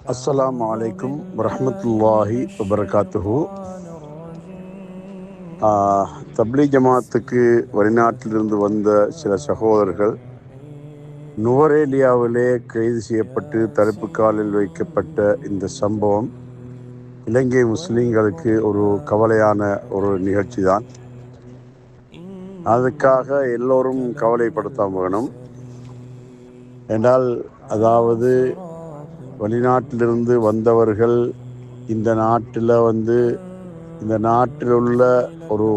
அஸ்ஸலாமு அலைக்கும் வரஹ்மத்துல்லாஹி வபரகாத்துஹு தப்லீ ஜமாத்துக்கு வெளிநாட்டிலிருந்து வந்த சில சகோதரர்கள் நுவரேலியாவிலே கைது செய்யப்பட்டு தடுப்பு காலில் வைக்கப்பட்ட இந்த சம்பவம் இலங்கை முஸ்லீம்களுக்கு ஒரு கவலையான ஒரு நிகழ்ச்சி தான் அதுக்காக எல்லோரும் கவலைப்படுத்த வேணும் என்றால் அதாவது வெளிநாட்டிலிருந்து வந்தவர்கள் இந்த நாட்டில் வந்து இந்த நாட்டில் உள்ள ஒரு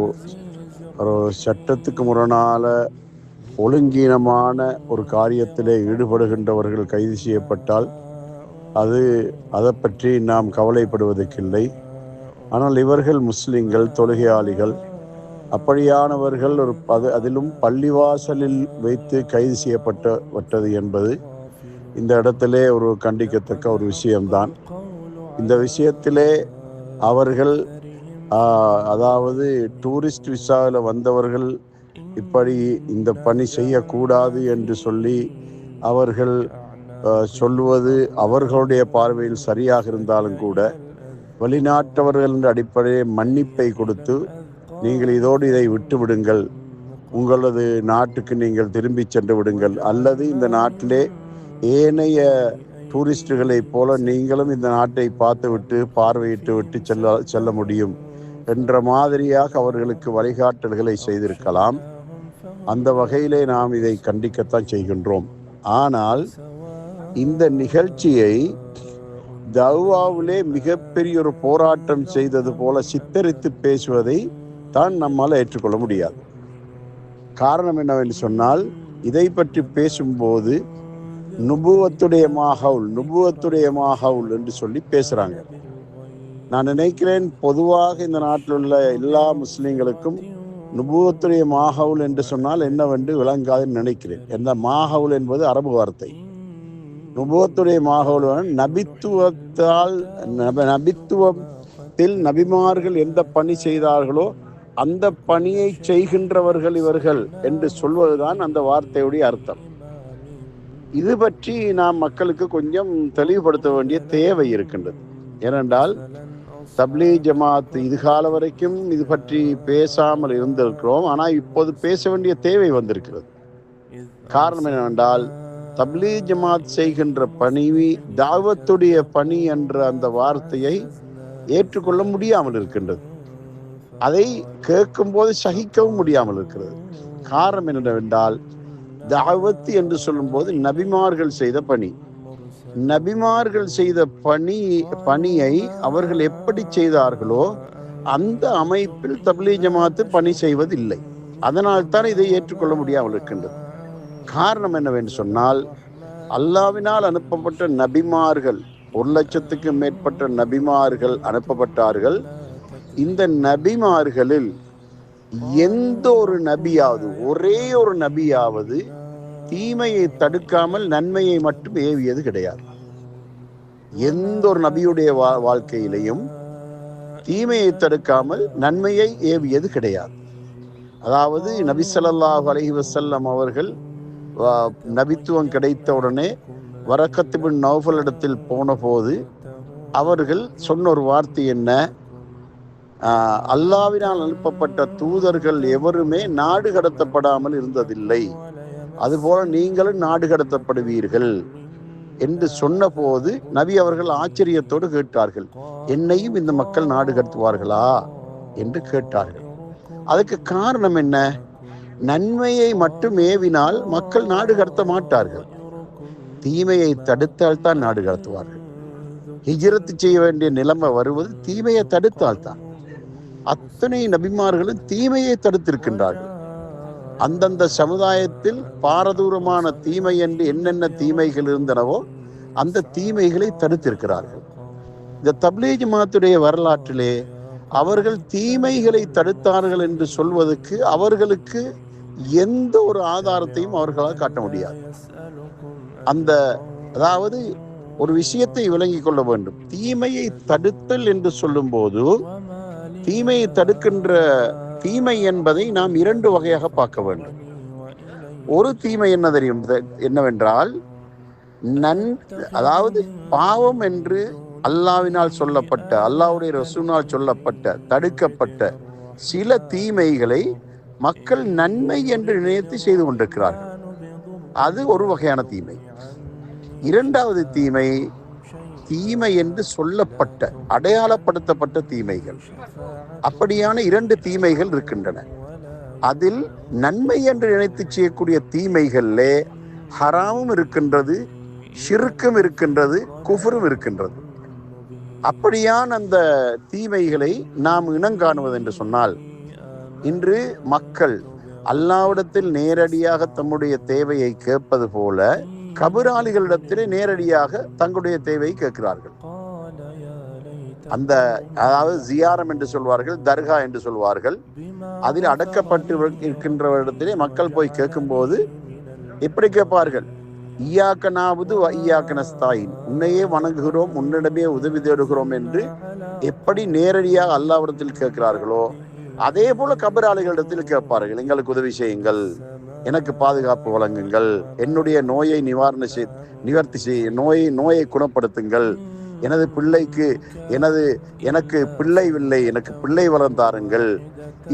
ஒரு சட்டத்துக்கு முரணால ஒழுங்கீனமான ஒரு காரியத்திலே ஈடுபடுகின்றவர்கள் கைது செய்யப்பட்டால் அது அதை பற்றி நாம் கவலைப்படுவதற்கில்லை. ஆனால் இவர்கள் முஸ்லிம்கள் தொழுகையாளிகள் அப்படியானவர்கள் ஒரு அது அதிலும் பள்ளிவாசலில் வைத்து கைது செய்யப்பட்டப்பட்டது என்பது இந்த இடத்திலே ஒரு கண்டிக்கத்தக்க ஒரு விஷயம்தான். இந்த விஷயத்திலே அவர்கள் அதாவது டூரிஸ்ட் விசாவில் வந்தவர்கள் இப்படி இந்த பணி செய்யக்கூடாது என்று சொல்லி அவர்கள் சொல்லுவது அவர்களுடைய பார்வையில் சரியாக இருந்தாலும் கூட வெளிநாட்டவர்கள் என்ற மன்னிப்பை கொடுத்து நீங்கள் இதோடு இதை விட்டுவிடுங்கள் உங்களது நாட்டுக்கு நீங்கள் திரும்பி சென்று விடுங்கள். அல்லது இந்த நாட்டிலே ஏனைய டூரிஸ்டுகளைப் போல நீங்களும் இந்த நாட்டை பார்த்துவிட்டு பார்வையிட்டு விட்டு செல்ல செல்ல முடியும் என்ற மாதிரியாக அவர்களுக்கு வழிகாட்டல்களை செய்திருக்கலாம். அந்த வகையிலே நாம் இதை கண்டிக்கத்தான் செய்கின்றோம். ஆனால் இந்த நிகழ்ச்சியை தௌவாவிலே மிகப்பெரிய ஒரு போராட்டம் செய்தது போல சித்தரித்து பேசுவதை தான் நம்மால் ஏற்றுக்கொள்ள முடியாது. காரணம் என்னவென்று சொன்னால் இதை பற்றி பேசும்போது நுபுவத்துடைய மாஹவுல் நுபுவத்துடைய மாஹவுல் என்று சொல்லி பேசுறாங்க. நான் நினைக்கிறேன் பொதுவாக இந்த நாட்டில் உள்ள எல்லா முஸ்லீம்களுக்கும் நுபுவத்துடைய மாஹவுல் என்று சொன்னால் என்னவென்று விளங்காதுன்னு நினைக்கிறேன். எந்த மாஹவுல் என்பது அரபு வார்த்தை. நுபுவத்துடைய மாஹவுல் நபித்துவத்தால் நபித்துவத்தில் நபிமார்கள் எந்த பணி செய்தார்களோ அந்த பணியை செய்கின்றவர்கள் இவர்கள் என்று சொல்வதுதான் அந்த வார்த்தையுடைய அர்த்தம். இது பற்றி நாம் மக்களுக்கு கொஞ்சம் தெளிவுபடுத்த வேண்டிய தேவை இருக்கின்றது. ஏனென்றால் தப்லீ ஜமாத் இது கால வரைக்கும் இது பற்றி பேசாமல் இருந்திருக்கிறோம். ஆனால் இப்போது பேச வேண்டிய தேவை வந்திருக்கிறது. காரணம் என்னவென்றால் தப்லீ ஜமாத் செய்கின்ற பணி தாவத்துடைய பணி என்ற அந்த வார்த்தையை ஏற்றுக்கொள்ள முடியாமல் இருக்கின்றது. அதை கேட்கும்போது சகிக்கவும் முடியாமல் இருக்கிறது. காரணம் என்னவென்றால் தாவத்து என்று சொல்லும்போது நபிமார்கள் செய்த பணி. நபிமார்கள் செய்த பணி பணியை அவர்கள் எப்படி செய்தார்களோ அந்த அமைப்பில் தபிலி ஜமாத்து பணி செய்வதில்லை. அதனால் தான் இதை ஏற்றுக்கொள்ள முடியாமல் இருக்கின்றது. காரணம் என்னவென்று சொன்னால் அல்லாவினால் அனுப்பப்பட்ட நபிமார்கள் ஒரு லட்சத்துக்கு மேற்பட்ட நபிமார்கள் அனுப்பப்பட்டார்கள். இந்த நபிமார்களில் எந்த ஒரு நபியாவது ஒரே ஒரு நபியாவது தீமையை தடுக்காமல் நன்மையை மட்டும் ஏவியது கிடையாது. எந்த ஒரு நபியுடைய வா- வாழ்க்கையிலையும் தீமையை தடுக்காமல் நன்மையை ஏவியது கிடையாது. அதாவது நபி ஸல்லல்லாஹு அலைஹி அவர்கள் நபித்துவம் கிடைத்த உடனே வரக்கத்து பின் நௌஃபல் இடத்தில் போன போது அவர்கள் சொன்ன ஒரு வார்த்தை என்ன? அல்லாவினால் அனுப்பப்பட்ட தூதர்கள் எவருமே நாடு கடத்தப்படாமல் இருந்ததில்லை. அதுபோல நீங்களும் நாடு கடத்தப்படுவீர்கள் என்று சொன்னபோது நபி அவர்கள் ஆச்சரியத்தோடு கேட்டார்கள். என்னையும் இந்த மக்கள் நாடு கடத்துவார்களா என்று கேட்டார்கள். அதுக்கு காரணம் என்ன? நன்மையை மட்டும் ஏவினால் மக்கள் நாடு கடத்த மாட்டார்கள். தீமையை தடுத்தால் தான் நாடு கடத்துவார்கள். ஹிஜரத்து செய்ய வேண்டிய நிலைமை வருவது தீமையை தடுத்தால் தான். அத்தனை நபிமார்களும் தீமையை தடுத்திருக்கின்றார்கள். அந்தந்த சமுதாயத்தில் பாரதூரமான தீமை என்று என்னென்ன தீமைகள் இருந்தனவோ அந்த தீமைகளை தடுத்திருக்கிறார்கள். இந்த தப்லீஜ் மாத்துடைய வரலாற்றிலே அவர்கள் தீமைகளை தடுத்தார்கள் என்று சொல்வதற்கு அவர்களுக்கு எந்த ஒரு ஆதாரத்தையும் அவர்களால் காட்ட முடியாது. அந்த அதாவது ஒரு விஷயத்தை விளங்கிக் கொள்ள வேண்டும். தீமையை தடுத்தல் என்று சொல்லும்போது தீமையை தடுக்கின்ற தீமை என்பதை நாம் இரண்டு வகையாக பார்க்க வேண்டும். ஒரு தீமை என்ன தெரியும்? என்னவென்றால் நன் அதாவது பாவம் என்று அல்லாவினால் சொல்லப்பட்ட அல்லாவுடைய ரசூனால் சொல்லப்பட்ட தடுக்கப்பட்ட சில தீமைகளை மக்கள் நன்மை என்று நினைத்து செய்து கொண்டிருக்கிறார்கள். அது ஒரு வகையான தீமை. இரண்டாவது தீமை தீமை என்று சொல்லப்பட்ட அடையாளப்படுத்தப்பட்ட தீமைகள். அப்படியான இரண்டு தீமைகள் இருக்கின்றன. அதில் நன்மை என்று நினைத்து செய்யக்கூடிய தீமைகளிலே ஹராமும் இருக்கின்றது ஷிருக்கும் இருக்கின்றது குஃபரும் இருக்கின்றது. அப்படியான அந்த தீமைகளை நாம் இனங்காணுவது என்று சொன்னால் இன்று மக்கள் அல்லாவிடத்தில் நேரடியாக தம்முடைய தேவையை கேட்பது போல கபிராளிகளிடத்திலே நேரடியாக தங்களுடைய தேவையை கேட்கிறார்கள். அந்த அதாவது ஜியாரம் என்று சொல்வார்கள் தர்கா என்று சொல்வார்கள். அதில் அடக்கப்பட்டு இருக்கின்றவரிடத்திலே மக்கள் போய் கேட்கும்போது எப்படி கேட்பார்கள்? ஈயாக்கனாவது ஐயாக்கனஸ்தாயின் உன்னையே வணங்குகிறோம் உன்னிடமே உதவி தேடுகிறோம் என்று எப்படி நேரடியாக அல்லாவிடத்தில் கேட்கிறார்களோ அதே போல கபராளிகளிடத்தில் கேட்பார்கள். எங்களுக்கு உதவி செய்யுங்கள். எனக்கு பாதுகாப்பு வழங்குங்கள். என்னுடைய நோயை நிவாரண செய் நிவர்த்தி செய் நோயை நோயை குணப்படுத்துங்கள். எனது பிள்ளைக்கு எனது எனக்கு பிள்ளை இல்லை எனக்கு பிள்ளை வளர்ந்தாருங்கள்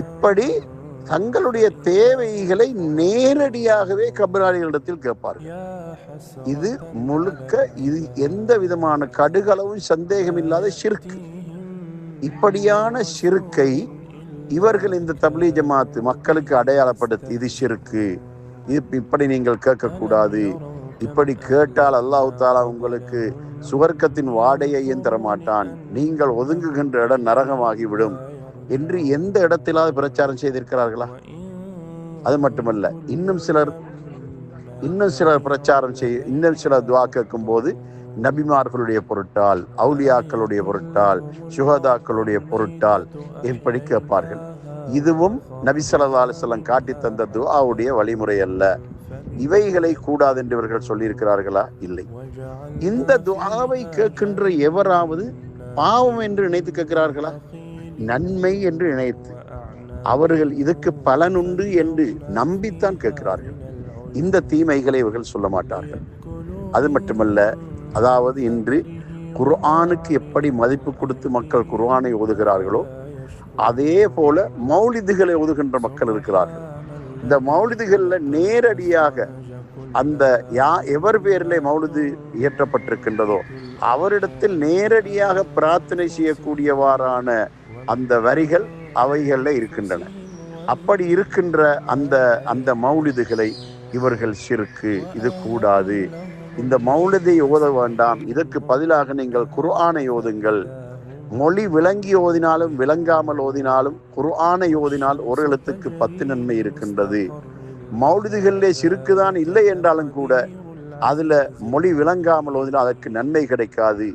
இப்படி தங்களுடைய தேவைகளை நேரடியாகவே கபராளிகளிடத்தில் கேட்பார்கள். இது முழுக்க இது எந்த விதமான கடுகளவும் சந்தேகம் இல்லாத சிறுக்கு. இப்படியான சிறுக்கை இவர்கள் இந்த தப்லீ ஜமாத்து மக்களுக்கு அடையாளப்படுத்தி இது சிறுக்கு இது இப்படி நீங்கள் கேட்கக்கூடாது. இப்படி கேட்டால் அல்லாஹு தாலா உங்களுக்கு சுவர்க்கத்தின் வாடையையும் தரமாட்டான்? நீங்கள் ஒதுங்குகின்ற இடம் நரகமாகிவிடும். என்று எந்த இடத்திலாவது பிரச்சாரம் செய்திருக்கிறார்களா? அது மட்டுமல்ல இன்னும் சிலர் இன்னும் சிலர் பிரச்சாரம் செய்ய இன்னும் சிலர் துவா கேட்கும் போது நபிமார்களுடைய பொருட்டால் அவுலியாக்களுடைய பொருட்டால் சுகதாக்களுடைய பொருட்டால் இப்படி கேட்பார்கள். இதுவும் நபி ஸல்லல்லாஹு காட்டி தந்த துவாவுடைய வழிமுறை அல்ல. இவைகளை கூடாது என்று இவர்கள் சொல்லியிருக்கிறார்களா? இல்லை. இந்த துவாவை கேட்கின்ற எவராவது பாவம் என்று நினைத்து கேட்கிறார்களா? நன்மை என்று நினைத்து. அவர்கள் இதுக்கு பலனுண்டு என்று நம்பித்தான் கேட்கிறார்கள். இந்த தீமைகளை இவர்கள் சொல்ல மாட்டார்கள். அது மட்டுமல்ல அதாவது இன்று குர்ஆனுக்கு எப்படி மதிப்பு கொடுத்து மக்கள் குர்ஆனை ஓதுகிறார்களோ அதே போல மௌலிதுகளை ஓதுகின்ற மக்கள் இருக்கிறார்கள். இந்த மௌலிதுகளில் நேரடியாக அந்த யா எவர் பேரில் மௌலிது இயற்றப்பட்டிருக்கின்றதோ அவரிடத்தில் நேரடியாக பிரார்த்தனை செய்யக்கூடியவாறான அந்த வரிகள் அவைகளில் இருக்கின்றன. அப்படி இருக்கின்ற அந்த அந்த மௌலிதுகளை இவர்கள் சிறுக்கு இது கூடாது இந்த மௌலிதை ஓத வேண்டாம். இதற்கு பதிலாக நீங்கள் குர்ஆனை ஓதுங்கள். மொழி விளங்கி ஓதினாலும் விளங்காமல் ஓதினாலும் குர்ஆனை ஓதினால் ஒரு எழுத்துக்கு பத்து நன்மை இருக்கின்றது. மௌலிதுகளிலே சிறுக்குதான் இல்லை என்றாலும் கூட அதுல மொழி விளங்காமல் ஓதினால் அதற்கு நன்மை கிடைக்காது.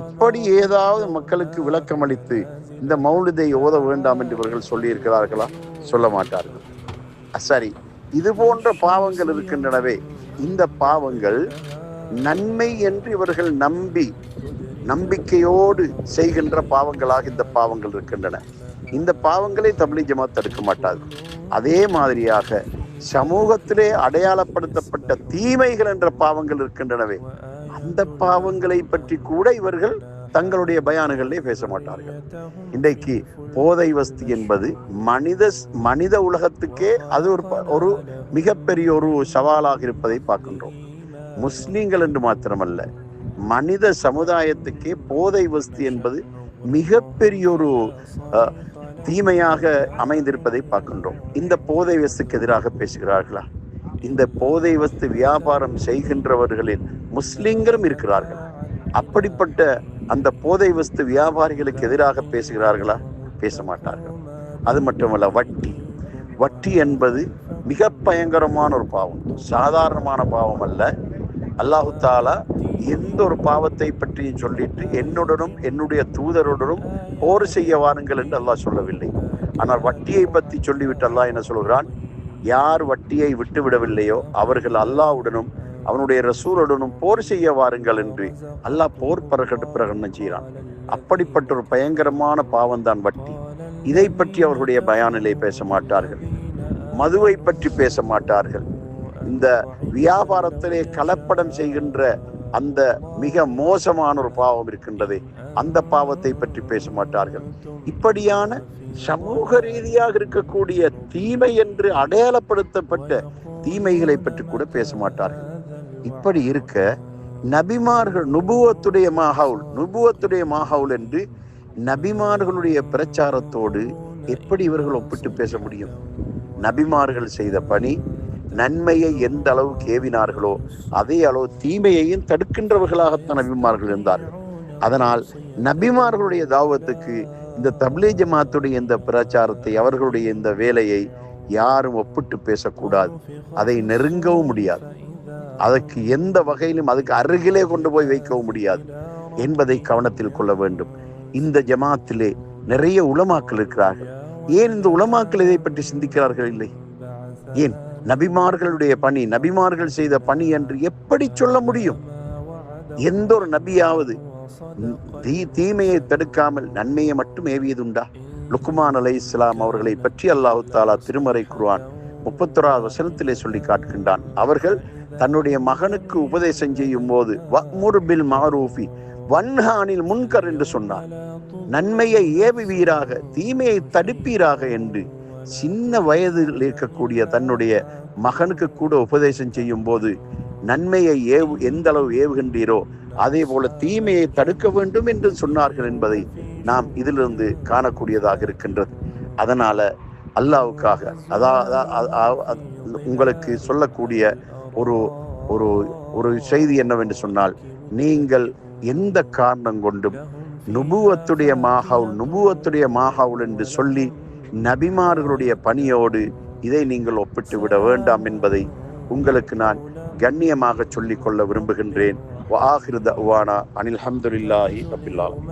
இப்படி ஏதாவது மக்களுக்கு விளக்கம் அளித்து இந்த மௌலிதை ஓத வேண்டாம் என்று இவர்கள் சொல்லி இருக்கிறார்களா சொல்ல மாட்டார்கள். சரி. இது போன்ற பாவங்கள் இருக்கின்றனவே. இந்த பாவங்கள் நன்மை என்று இவர்கள் நம்பி நம்பிக்கையோடு செய்கின்ற பாவங்களாக இந்த பாவங்கள் இருக்கின்றன. இந்த பாவங்களை தமிழ் ஜமாத் தடுக்க மாட்டாது. அதே மாதிரியாக சமூகத்திலே அடையாளப்படுத்தப்பட்ட தீமைகள் என்ற பாவங்கள் இருக்கின்றனவே அந்த பாவங்களை பற்றி கூட இவர்கள் தங்களுடைய பயானுகளிலே பேச மாட்டார்கள். இன்றைக்கு போதை வஸ்தி என்பது மனித மனித உலகத்துக்கே அது ஒரு ஒரு மிகப்பெரிய ஒரு சவாலாக இருப்பதை பார்க்கின்றோம். முஸ்லீம்கள் என்று மாத்திரமல்ல மனித சமுதாயத்துக்கே போதை வஸ்தி என்பது மிகப்பெரிய ஒரு தீமையாக அமைந்திருப்பதை பார்க்கின்றோம். இந்த போதை வஸ்துக்கு எதிராக பேசுகிறார்களா? இந்த போதை வஸ்து வியாபாரம் செய்கின்றவர்களில் முஸ்லிம்களும் இருக்கிறார்கள். அப்படிப்பட்ட அந்த போதை வஸ்து வியாபாரிகளுக்கு எதிராக பேசுகிறார்களா? பேச மாட்டார்கள். அது மட்டுமல்ல வட்டி. வட்டி என்பது மிக பயங்கரமான ஒரு பாவம். சாதாரணமான பாவம் அல்ல. அல்லாஹு தாலா எந்த ஒரு பாவத்தை பற்றியும் சொல்லிட்டு என்னுடனும் என்னுடைய தூதருடனும் போர் செய்ய வாருங்கள் என்று அல்லாஹ் சொல்லவில்லை. ஆனால் வட்டியை பற்றி சொல்லிவிட்டு அல்லாஹ் என்ன சொல்கிறான்? யார் வட்டியை விட்டு விடவில்லையோ அவர்கள் அல்லாவுடனும் அவனுடைய ரசூலுடனும் போர் செய்ய வாருங்கள் என்று அல்லாஹ் போர் பிரகட பிரகடனம் செய்கிறான்? அப்படிப்பட்ட ஒரு பயங்கரமான பாவம்தான் வட்டி. இதை பற்றி அவர்களுடைய பயானிலே பேச மாட்டார்கள். மதுவை பற்றி பேச மாட்டார்கள். இந்த வியாபாரத்திலே கலப்படம் செய்கின்ற அந்த மிக மோசமான ஒரு பாவம் இருக்கின்றதே. அந்த பாவத்தை பற்றி பேச மாட்டார்கள். இப்படியான சமூக ரீதியாக இருக்கக்கூடிய தீமை என்று அடையாளப்படுத்தப்பட்ட தீமைகளை பற்றி கூட பேச மாட்டார்கள். இப்படி இருக்க நபிமார்கள் நுபுவத்துடைய மாஹவுல் நுபுவத்துடைய மாஹவுல் என்று நபிமார்களுடைய பிரச்சாரத்தோடு எப்படி இவர்கள் ஒப்பிட்டு பேச முடியும்? நபிமார்கள் செய்த பணி நன்மையை எந்த அளவுக்கு ஏவினார்களோ அதே அளவு தீமையையும் தடுக்கின்றவர்களாகத்தான் நபிமார்கள் இருந்தார்கள். அதனால் நபிமார்களுடைய தாவத்துக்கு இந்த தப்லீ ஜமாத்துடைய இந்த பிரச்சாரத்தை அவர்களுடைய இந்த வேலையை யாரும் ஒப்பிட்டு பேசக்கூடாது. அதை நெருங்கவும் முடியாது. அதற்கு எந்த வகையிலும் அதுக்கு அருகிலே கொண்டு போய் வைக்கவும் முடியாது என்பதை கவனத்தில் கொள்ள வேண்டும். இந்த ஜமாத்திலே நிறைய உலமாக்கள் இருக்கிறார்கள். ஏன் இந்த உலமாக்கள் இதை பற்றி சிந்திக்கிறார்கள் இல்லை? ஏன்? நபிமார்களுடைய பணி நபிமார்கள் செய்த பணி என்று எப்படி சொல்ல முடியும்? எந்த ஒரு நபியாவது தீ தீமையை தடுக்காமல் நன்மையை மட்டும் ஏவியதுண்டா? லுக்குமான் அலை இஸ்லாம் அவர்களை பற்றி அல்லாஹு தாலா திருமறை குருவான் முப்பத்தொராவது வசனத்திலே சொல்லி காட்டுகின்றான். அவர்கள் தன்னுடைய மகனுக்கு உபதேசம் செய்யும் போது வமுர்பில் மாரூஃபி வன்ஹானில் முன்கர் என்று சொன்னார். நன்மையை ஏவுவீராக தீமையை தடுப்பீராக என்று சின்ன வயதில் இருக்கக்கூடிய தன்னுடைய மகனுக்கு கூட உபதேசம் செய்யும் போது நன்மையை ஏவு எந்த அளவு ஏவுகின்றீரோ அதே போல தீமையை தடுக்க வேண்டும் என்று சொன்னார்கள் என்பதை நாம் இதிலிருந்து காணக்கூடியதாக இருக்கின்றது. அதனால அல்லாவுக்காக அதாவது உங்களுக்கு சொல்லக்கூடிய ஒரு ஒரு ஒரு செய்தி என்னவென்று சொன்னால் நீங்கள் எந்த காரணம் கொண்டும் நுபுவத்துடைய மாஹவுல் நுபுவத்துடைய மாஹவுல் என்று சொல்லி நபிமார்களுடைய பணியோடு இதை நீங்கள் ஒப்பிட்டு விட வேண்டாம் என்பதை உங்களுக்கு நான் கண்ணியமாக சொல்லிக் கொள்ள விரும்புகின்றேன். வாஹிர் அனில் அஹமதுல்லாஹி ரபில்லாலும்